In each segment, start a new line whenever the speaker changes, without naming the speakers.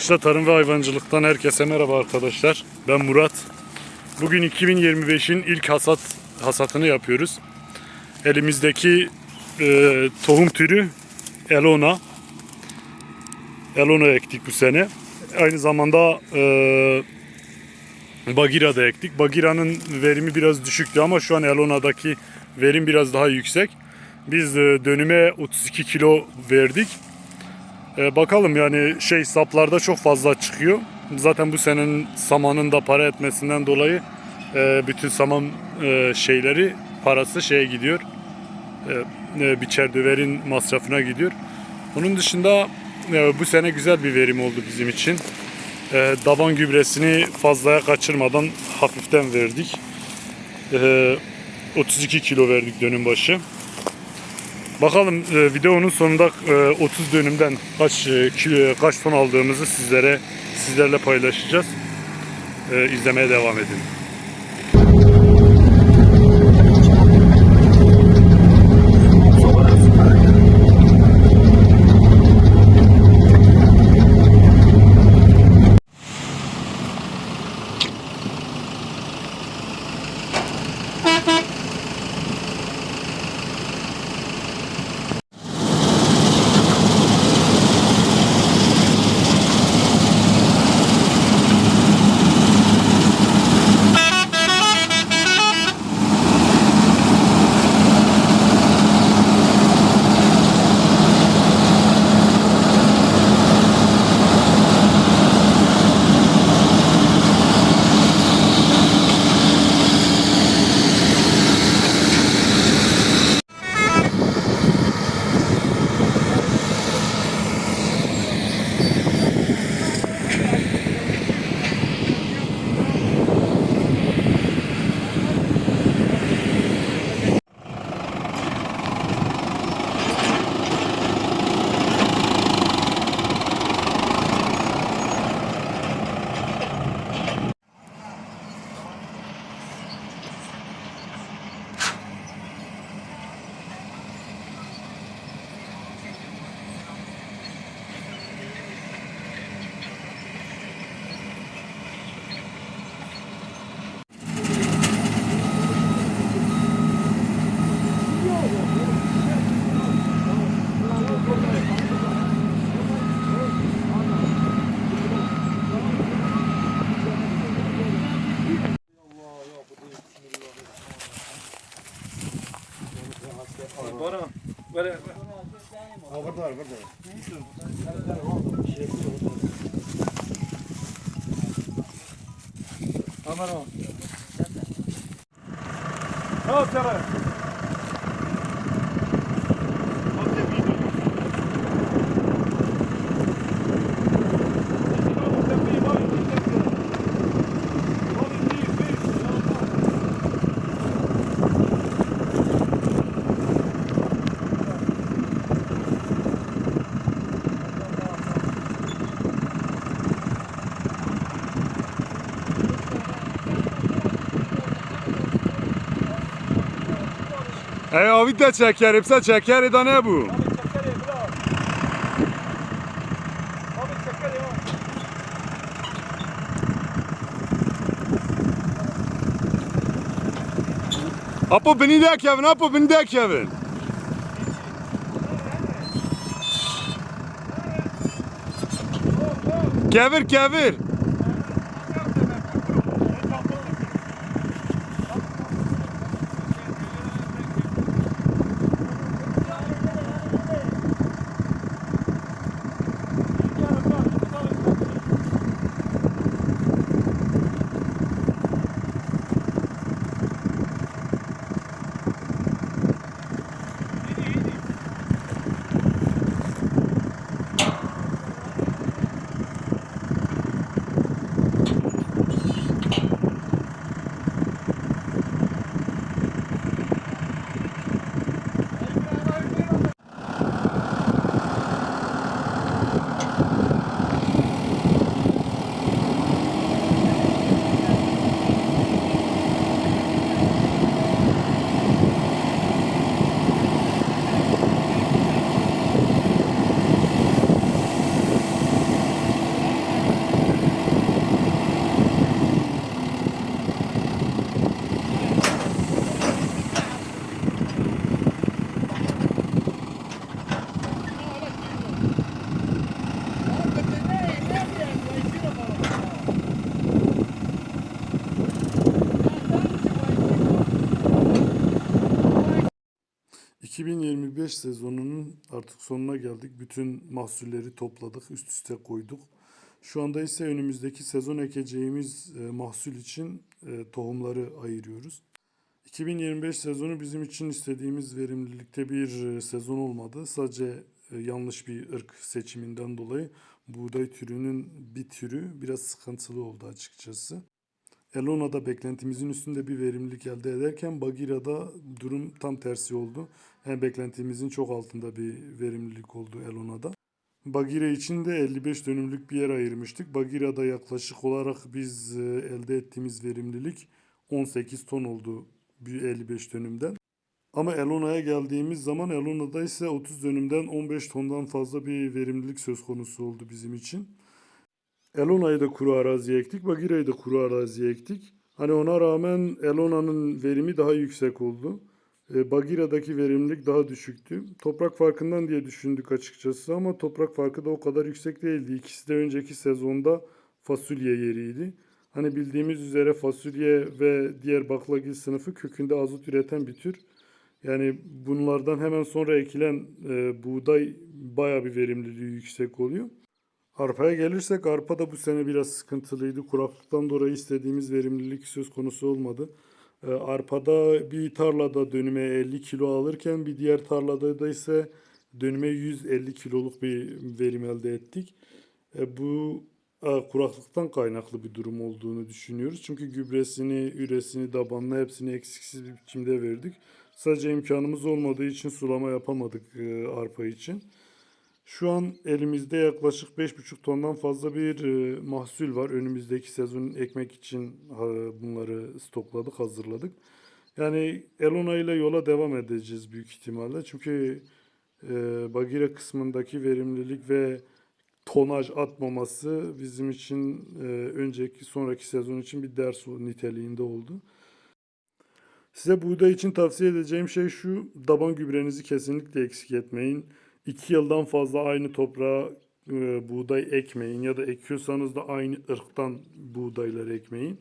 Kışla Tarım ve Hayvancılık'tan herkese merhaba arkadaşlar. Ben Murat. Bugün 2025'in ilk hasat hasatını yapıyoruz. Elimizdeki e, tohum türü Elona. Elona ektik bu sene. Aynı zamanda e, Bagira da ektik. Bagira'nın verimi biraz düşüktü ama şu an Elona'daki verim biraz daha yüksek. Biz e, dönüme 32 kilo verdik. E, bakalım yani şey saplarda çok fazla çıkıyor. Zaten bu senenin samanın da para etmesinden dolayı e, bütün saman e, şeyleri parası şeye gidiyor. E, e, biçer döverin masrafına gidiyor. Onun dışında e, bu sene güzel bir verim oldu bizim için. E, daban gübresini fazlaya kaçırmadan hafiften verdik. E, 32 kilo verdik dönüm başı. Bakalım e, videonun sonunda e, 30 dönümden kaç e, kilo kaç ton aldığımızı sizlere sizlerle paylaşacağız. E, izlemeye devam edin.
Böyle Aman o. Ne yapacağım?
Ey abi de çekerim sen çekeri de ne bu? Apo beni de Kevin, Apo beni de Kevin. Kevir kevir. 2025 sezonunun artık sonuna geldik. Bütün mahsulleri topladık, üst üste koyduk. Şu anda ise önümüzdeki sezon ekeceğimiz e, mahsul için e, tohumları ayırıyoruz. 2025 sezonu bizim için istediğimiz verimlilikte bir e, sezon olmadı. Sadece yanlış bir ırk seçiminden dolayı buğday türünün bir türü biraz sıkıntılı oldu açıkçası. Elona'da beklentimizin üstünde bir verimlilik elde ederken Bagira'da durum tam tersi oldu. Yani beklentimizin çok altında bir verimlilik oldu Elona'da. Bagira için de 55 dönümlük bir yer ayırmıştık. Bagira'da yaklaşık olarak biz e, elde ettiğimiz verimlilik 18 ton oldu bir 55 dönümden. Ama Elona'ya geldiğimiz zaman Elona'da ise 30 dönümden 15 tondan fazla bir verimlilik söz konusu oldu bizim için. Elona'yı da kuru araziye ektik, Bagira'yı da kuru araziye ektik. Hani ona rağmen Elona'nın verimi daha yüksek oldu. E, Bagira'daki verimlilik daha düşüktü. Toprak farkından diye düşündük açıkçası ama toprak farkı da o kadar yüksek değildi. İkisi de önceki sezonda fasulye yeriydi. Hani bildiğimiz üzere fasulye ve diğer baklagil sınıfı kökünde azot üreten bir tür. Yani bunlardan hemen sonra ekilen e, buğday baya bir verimliliği yüksek oluyor. Arpaya gelirsek arpa da bu sene biraz sıkıntılıydı. Kuraklıktan dolayı istediğimiz verimlilik söz konusu olmadı. Ee, Arpada bir tarlada dönüme 50 kilo alırken bir diğer tarlada da ise dönüme 150 kiloluk bir verim elde ettik. E, Bu e, kuraklıktan kaynaklı bir durum olduğunu düşünüyoruz. Çünkü gübresini, üresini, tabanını hepsini eksiksiz bir biçimde verdik. Sadece imkanımız olmadığı için sulama yapamadık e, arpa için. Şu an elimizde yaklaşık 5,5 tondan fazla bir e, mahsul var. Önümüzdeki sezon ekmek için bunları stokladık, hazırladık. Yani Elona ile yola devam edeceğiz büyük ihtimalle. Çünkü e, Bagire kısmındaki verimlilik ve tonaj atmaması bizim için e, önceki sonraki sezon için bir ders niteliğinde oldu. Size buğday için tavsiye edeceğim şey şu. Daban gübrenizi kesinlikle eksik etmeyin. 2 yıldan fazla aynı toprağa e, buğday ekmeyin ya da ekiyorsanız da aynı ırktan buğdaylar ekmeyin.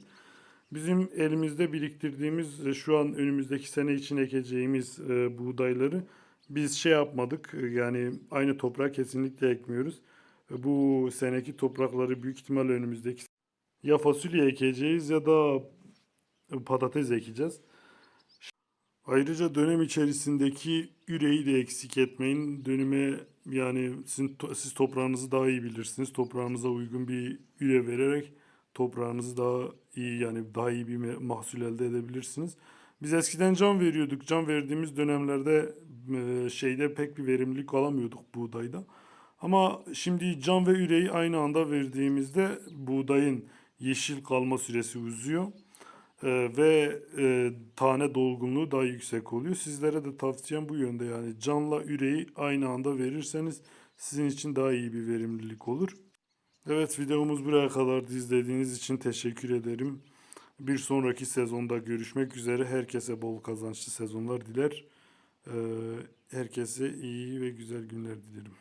Bizim elimizde biriktirdiğimiz e, şu an önümüzdeki sene için ekeceğimiz e, buğdayları biz şey yapmadık. e, Yani aynı toprağa kesinlikle ekmiyoruz. E, Bu seneki toprakları büyük ihtimalle önümüzdeki ya fasulye ekeceğiz ya da patates ekeceğiz. Ayrıca dönem içerisindeki üreyi de eksik etmeyin. Döneme yani sizin, siz toprağınızı daha iyi bilirsiniz. Toprağınıza uygun bir üre vererek toprağınızı daha iyi yani daha iyi bir mahsul elde edebilirsiniz. Biz eskiden can veriyorduk. Can verdiğimiz dönemlerde e, şeyde pek bir verimlilik alamıyorduk buğdayda. Ama şimdi can ve üreyi aynı anda verdiğimizde buğdayın yeşil kalma süresi uzuyor. Ee, ve e, tane dolgunluğu daha yüksek oluyor. Sizlere de tavsiyem bu yönde yani canla üreyi aynı anda verirseniz sizin için daha iyi bir verimlilik olur. Evet videomuz buraya kadar izlediğiniz için teşekkür ederim. Bir sonraki sezonda görüşmek üzere. Herkese bol kazançlı sezonlar diler. Ee, herkese iyi ve güzel günler dilerim.